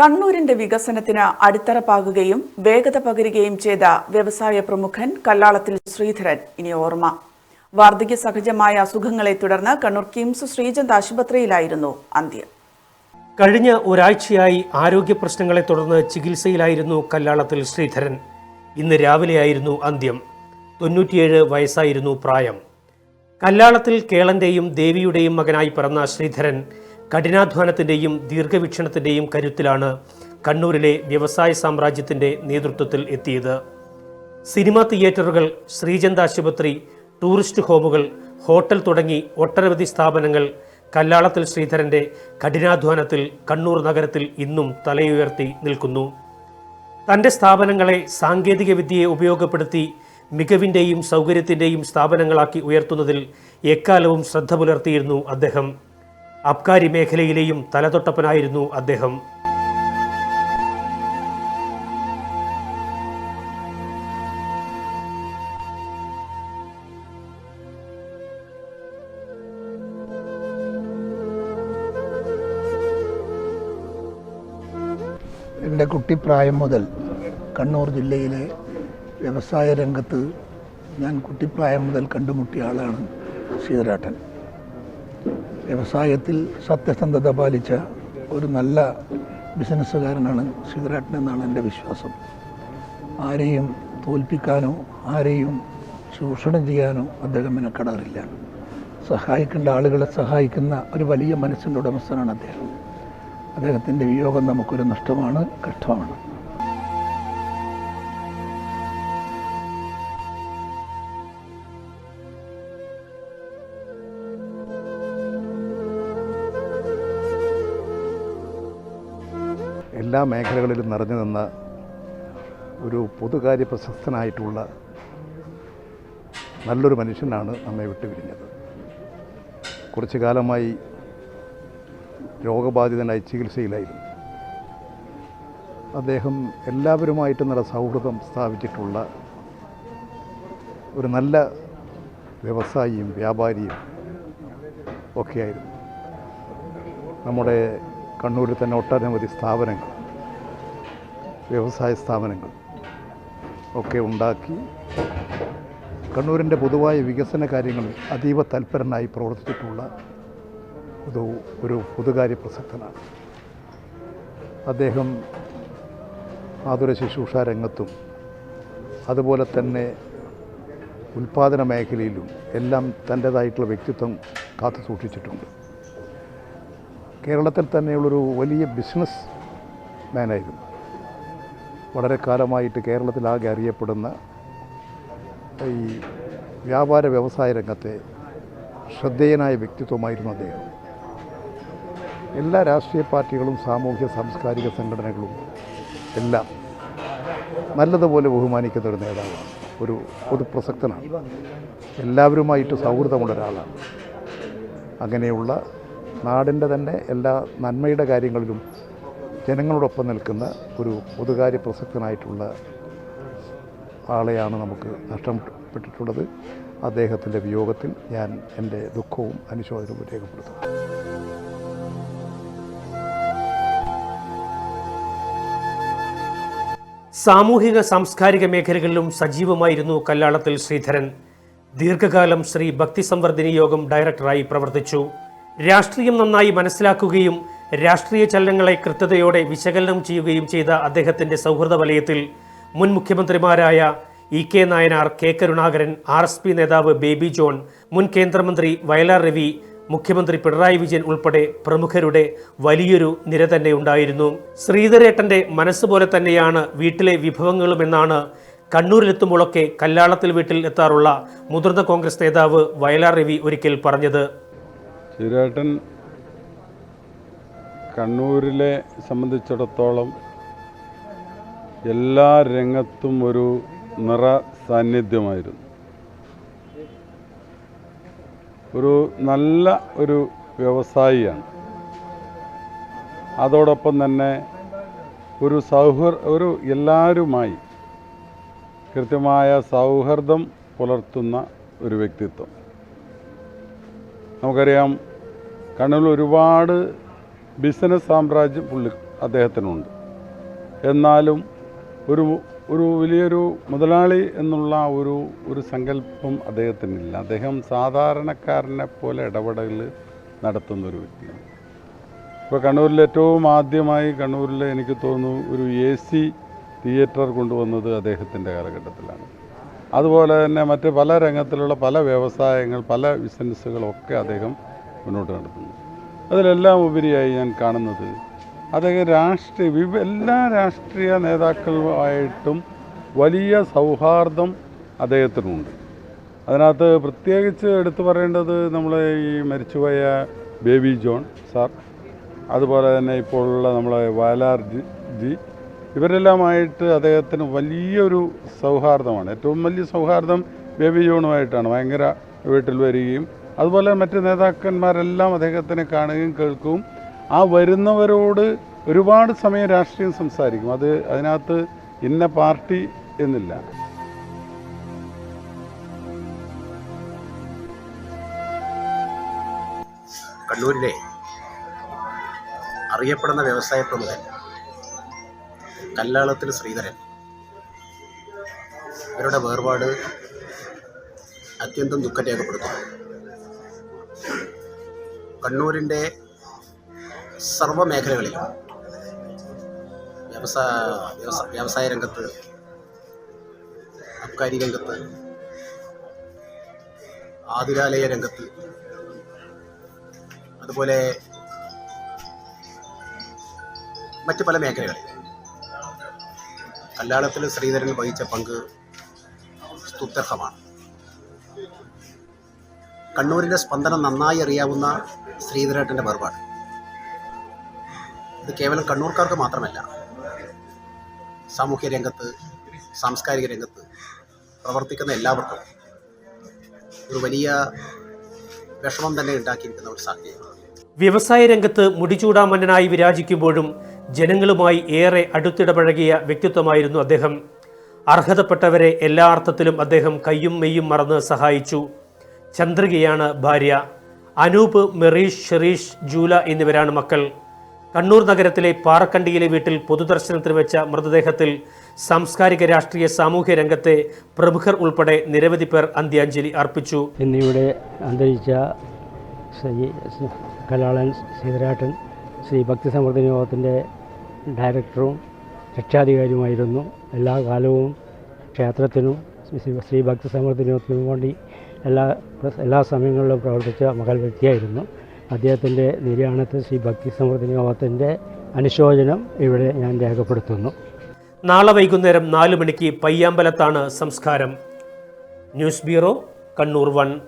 കണ്ണൂരിന്റെ വികസനത്തിന് അടിത്തറ പാകുകയും വേഗത പകരുകയും ചെയ്ത വ്യവസായ പ്രമുഖൻ കല്ലാളത്തിൽ ശ്രീധരൻ. ഇനി ഓർമ്മ. വാർദ്ധക്യ സഹജമായ അസുഖങ്ങളെ തുടർന്ന് കണ്ണൂർ കിംസ് ശ്രീചന്ദ് ആശുപത്രിയിലായിരുന്നു അന്ത്യം. കഴിഞ്ഞ ഒരാഴ്ചയായി ആരോഗ്യ പ്രശ്നങ്ങളെ തുടർന്ന് ചികിത്സയിലായിരുന്നു കല്ലാളത്തിൽ ശ്രീധരൻ. ഇന്ന് രാവിലെയായിരുന്നു അന്ത്യം. തൊണ്ണൂറ്റിയേഴ് വയസ്സായിരുന്നു പ്രായം. കല്ലാളത്തിൽ കേളന്റെയും ദേവിയുടെയും മകനായി പിറന്ന ശ്രീധരൻ കഠിനാധ്വാനത്തിന്റെയും ദീർഘവീക്ഷണത്തിന്റെയും കരുത്തിലാണ് കണ്ണൂരിലെ വ്യവസായ സാമ്രാജ്യത്തിന്റെ നേതൃത്വത്തിൽ എത്തിയത്. സിനിമാ തിയേറ്ററുകൾ ശ്രീചന്ദ് ആശുപത്രി ടൂറിസ്റ്റ് ഹോമുകൾ ഹോട്ടൽ തുടങ്ങി ഒട്ടനവധി സ്ഥാപനങ്ങൾ കല്ലാളത്തിൽ ശ്രീധരന്റെ കഠിനാധ്വാനത്തിൽ കണ്ണൂർ നഗരത്തിൽ ഇന്നും തലയുയർത്തി നിൽക്കുന്നു. തന്റെ സ്ഥാപനങ്ങളെ സാങ്കേതികവിദ്യയെ ഉപയോഗപ്പെടുത്തി മികവിന്റെയും സൗകര്യത്തിന്റെയും സ്ഥാപനങ്ങളാക്കി ഉയർത്തുന്നതിൽ എക്കാലവും ശ്രദ്ധ പുലർത്തിയിരുന്നു അദ്ദേഹം. അബ്കാരി മേഖലയിലെയും തലതൊട്ടപ്പനായിരുന്നു അദ്ദേഹം. എന്റെ കുട്ടിപ്രായം മുതൽ കണ്ണൂർ ജില്ലയിലെ വ്യവസായ രംഗത്ത് ഞാൻ കുട്ടിപ്രായം മുതൽ കണ്ടുമുട്ടിയ ആളാണ് ശ്രീധരാട്ടൻ. വ്യവസായത്തിൽ സത്യസന്ധത പാലിച്ച ഒരു നല്ല ബിസിനസ്സുകാരനാണ് ശ്രീധരാട്ടൻ എന്നാണ് എന്റെ വിശ്വാസം. ആരെയും തോൽപ്പിക്കാനോ ആരെയും ചൂഷണം ചെയ്യാനോ അദ്ദേഹം മെനക്കെടാറില്ല സഹായിക്കേണ്ട ആളുകളെ സഹായിക്കുന്ന ഒരു വലിയ മനസ്സിന്റെ ഉടമസ്ഥനാണ് അദ്ദേഹം. അദ്ദേഹത്തിന്റെ വിയോഗം നമുക്കൊരു നഷ്ടമാണ് കഷ്ടമാണ്. എല്ലാ മേഖലകളിലും നിറഞ്ഞു നിന്ന ഒരു പൊതുകാര്യ പ്രശസ്തനായിട്ടുള്ള നല്ലൊരു മനുഷ്യനാണ് നമ്മെ വിട്ടുപിരിഞ്ഞത്. കുറച്ചു കാലമായി രോഗബാധിതനായി ചികിത്സയിലായിരുന്നു. അദ്ദേഹം എല്ലാവരുമായിട്ട് നല്ല സൗഹൃദം സ്ഥാപിച്ചിട്ടുള്ള ഒരു നല്ല വ്യവസായിയും വ്യാപാരിയും ഒക്കെയായിരുന്നു. നമ്മുടെ കണ്ണൂരിൽ തന്നെ ഒട്ടനവധി സ്ഥാപനങ്ങൾ വ്യവസായ സ്ഥാപനങ്ങൾ ഒക്കെ ഉണ്ടാക്കി കണ്ണൂരിന്റെ പൊതുവായ വികസന കാര്യങ്ങളിൽ അതീവ തൽപരനായി പ്രവർത്തിച്ചിട്ടുള്ള ഒരു ഒരു പൊതുകാര്യ പ്രസക്തനാണ്. അദ്ദേഹം ആതുര ശുശ്രൂഷ രംഗത്തും അതുപോലെ തന്നെ ഉൽപ്പാദന മേഖലയിലും എല്ലാം തന്റേതായിട്ടുള്ള വ്യക്തിത്വം കാത്തു സൂക്ഷിച്ചിട്ടുണ്ട്. കേരളത്തിൽ തന്നെയുള്ളൊരു വലിയ ബിസിനസ് മാനായിരുന്നു. വളരെ കാലമായിട്ട് കേരളത്തിലാകെ അറിയപ്പെടുന്ന ഈ വ്യാപാര വ്യവസായ രംഗത്തെ ശ്രദ്ധേയനായ വ്യക്തിത്വമായിരുന്നു അദ്ദേഹം. എല്ലാ രാഷ്ട്രീയ പാർട്ടികളും സാമൂഹ്യ സാംസ്കാരിക സംഘടനകളും എല്ലാം നല്ലതുപോലെ ബഹുമാനിക്കുന്ന ഒരു നേതാവാണ്. ഒരു പൊതുപ്രസക്തനാണ്. എല്ലാവരുമായിട്ട് സൗഹൃദമുള്ള ഒരാളാണ്. അങ്ങനെയുള്ള നാടിന്റെ തന്നെ എല്ലാ നന്മയുടെ കാര്യങ്ങളിലും ജനങ്ങളോടൊപ്പം നിൽക്കുന്ന ഒരു പൊതുകാര്യ പ്രസക്തനായിട്ടുള്ള ആളെയാണ് നമുക്ക് നഷ്ടപ്പെട്ടിട്ടുള്ളത്. അദ്ദേഹത്തിന്റെ വിയോഗത്തിൽ ഞാൻ എന്റെ ദുഃഖവും അനുശോചനവും രേഖപ്പെടുത്തുന്നു. സാമൂഹിക സാംസ്കാരിക മേഖലകളിലും സജീവമായിരുന്നു കല്ലാളത്തിൽ ശ്രീധരൻ. ദീർഘകാലം ശ്രീ ഭക്തി സംവർദ്ധിനി യോഗം ഡയറക്ടറായി പ്രവർത്തിച്ചു. രാഷ്ട്രീയം നന്നായി മനസ്സിലാക്കുകയും രാഷ്ട്രീയ ചലനങ്ങളെ കൃത്യതയോടെ വിശകലനം ചെയ്യുകയും ചെയ്ത അദ്ദേഹത്തിന്റെ സൗഹൃദ വലയത്തിൽ മുൻ മുഖ്യമന്ത്രിമാരായ E K Nayanar K Karunakaran R S P നേതാവ് ബേബി ജോൺ മുൻ കേന്ദ്രമന്ത്രി വയലാർ രവി മുഖ്യമന്ത്രി പിണറായി വിജയൻ ഉൾപ്പെടെ പ്രമുഖരുടെ വലിയൊരു നിര തന്നെ ഉണ്ടായിരുന്നു. ശ്രീധരേട്ടന്റെ മനസ്സുപോലെ തന്നെയാണ് വീട്ടിലെ വിഭവങ്ങളുമെന്നാണ് കണ്ണൂരിലെത്തുമ്പോഴൊക്കെ കല്ലാളത്തിൽ വീട്ടിൽ എത്താറുള്ള മുതിർന്ന കോൺഗ്രസ് നേതാവ് വയലാർ രവി ഒരിക്കൽ പറഞ്ഞത്. കണ്ണൂരിലെ സംബന്ധിച്ചിടത്തോളം എല്ലാ രംഗത്തും ഒരു നിറ സാന്നിധ്യമായിരുന്നു. ഒരു നല്ല ഒരു വ്യവസായിയാണ്. അതോടൊപ്പം തന്നെ ഒരു സൗഹൃ ഒരു എല്ലാവരുമായി കൃത്യമായ സൗഹൃദം പുലർത്തുന്ന ഒരു വ്യക്തിത്വം. നമുക്കറിയാം കണ്ണൂരിൽ ഒരുപാട് ബിസിനസ് സാമ്രാജ്യം പുള്ളി അദ്ദേഹത്തിനുണ്ട്. എന്നാലും ഒരു ഒരു വലിയൊരു മുതലാളി എന്നുള്ള ഒരു ഒരു സങ്കല്പം അദ്ദേഹത്തിനില്ല. അദ്ദേഹം സാധാരണക്കാരനെ പോലെ ഇടപെടൽ നടത്തുന്ന ഒരു വ്യക്തിയാണ്. ഇപ്പോൾ കണ്ണൂരിൽ ഏറ്റവും ആദ്യമായി കണ്ണൂരിൽ എനിക്ക് തോന്നുന്നു ഒരു എ സി തിയേറ്റർ കൊണ്ടുവന്നത് അദ്ദേഹത്തിന്റെ കാലഘട്ടത്തിലാണ്. അതുപോലെ തന്നെ മറ്റ് പല രംഗത്തിലുള്ള പല വ്യവസായങ്ങൾ പല ബിസിനസ്സുകളൊക്കെ അദ്ദേഹം മുന്നോട്ട് നടത്തുന്നു. അതിലെല്ലാം ഉപരിയായി ഞാൻ കാണുന്നത്. അദ്ദേഹം രാഷ്ട്രീയ എല്ലാ രാഷ്ട്രീയ നേതാക്കളുമായിട്ടും വലിയ സൗഹാർദ്ദം അദ്ദേഹത്തിനുണ്ട്. അതിനകത്ത് പ്രത്യേകിച്ച് എടുത്തു പറയേണ്ടത് നമ്മളെ ഈ മരിച്ചുപോയ ബേബി ജോൺ സാർ അതുപോലെ തന്നെ ഇപ്പോഴുള്ള നമ്മളെ വയലാർ ജി ജി ഇവരെല്ലാമായിട്ട് അദ്ദേഹത്തിന് വലിയൊരു സൗഹാർദ്ദമാണ്. ഏറ്റവും വലിയ സൗഹാർദ്ദം ബേബി ജോണുമായിട്ടാണ്. ഭയങ്കര വീട്ടിൽ വരികയും അതുപോലെ മറ്റ് നേതാക്കന്മാരെല്ലാം അദ്ദേഹത്തിനെ കാണുകയും കേൾക്കുകയും ആ വരുന്നവരോട് ഒരുപാട് സമയം രാഷ്ട്രീയം സംസാരിക്കും. അത് അതിനകത്ത് ഇന്ന പാർട്ടി എന്നില്ല. കണ്ണൂരിലെ അറിയപ്പെടുന്ന വ്യവസായ പ്രമുഖൻ കല്ലാളത്തിൽ ശ്രീധരൻ. ഇവരുടെ വേർപാട് അത്യന്തം ദുഃഖം രേഖപ്പെടുത്തുന്നു. കണ്ണൂരിന്റെ സർവ മേഖലകളിലും വ്യവസായ വ്യവസായ വ്യവസായ രംഗത്ത് അബ്കാരി രംഗത്ത് ആതുരാലയ രംഗത്ത് അതുപോലെ മറ്റ് പല മേഖലകളിൽ. കല്ലാളത്തിൽ ശ്രീധരൻ വഹിച്ച പങ്ക് സ്തുത്യർഹമാണ്. കണ്ണൂരിന്റെ സ്പന്ദനം നന്നായി അറിയാവുന്ന ശ്രീധരേട്ടന്റെ വേർപാട് ഇത് കേവലം കണ്ണൂർക്കാർക്ക് മാത്രമല്ല സാമൂഹ്യ രംഗത്ത് സാംസ്കാരിക രംഗത്ത് പ്രവർത്തിക്കുന്ന എല്ലാവർക്കും ഒരു വലിയ വിഷമം തന്നെ ഉണ്ടാക്കിയിരിക്കുന്ന ഒരു സാധ്യത വ്യവസായ രംഗത്ത് മുടിചൂടാമന്നനായി വിരാജിക്കുമ്പോഴും ജനങ്ങളുമായി ഏറെ അടുത്തിടപഴകിയ വ്യക്തിത്വമായിരുന്നു അദ്ദേഹം. അർഹതപ്പെട്ടവരെ എല്ലാ അർത്ഥത്തിലും അദ്ദേഹം കയ്യും മെയ്യും മറന്ന് സഹായിച്ചു. ചന്ദ്രികയാണ് ഭാര്യ. അനൂപ് മെറീഷ് ഷെറീഷ് ജൂല എന്നിവരാണ് മക്കൾ. കണ്ണൂർ നഗരത്തിലെ പാറക്കണ്ടിയിലെ വീട്ടിൽ പൊതുദർശനത്തിന് വെച്ച മൃതദേഹത്തിൽ സാംസ്കാരിക രാഷ്ട്രീയ സാമൂഹ്യ രംഗത്തെ പ്രമുഖർ ഉൾപ്പെടെ നിരവധി പേർ അന്ത്യാഞ്ജലി അർപ്പിച്ചു. എന്നിവിടെ അന്തരിച്ച ശ്രീ കലാളൻ ശ്രീധരാട്ടൻ ശ്രീ ഭക്തി സമൃദ്ധി യോഗത്തിന്റെ ഡയറക്ടറും രക്ഷാധികാരിയുമായിരുന്നു. എല്ലാ കാലവും ക്ഷേത്രത്തിനും ശ്രീ ഭക്തി സമൃദ്ധി യോഗത്തിനും വേണ്ടി എല്ലാ എല്ലാ സമയങ്ങളിലും പ്രവർത്തിച്ച മകൾ വ്യക്തിയായിരുന്നു. അദ്ദേഹത്തിന്റെ നിര്യാണത്തിൽ ശ്രീ ഭക്തി സമൃദ്ധി അനുശോചനം ഇവിടെ ഞാൻ രേഖപ്പെടുത്തുന്നു. നാളെ വൈകുന്നേരം നാലു മണിക്ക് പയ്യാമ്പലത്താണ് സംസ്കാരം. News bureau Kannur one.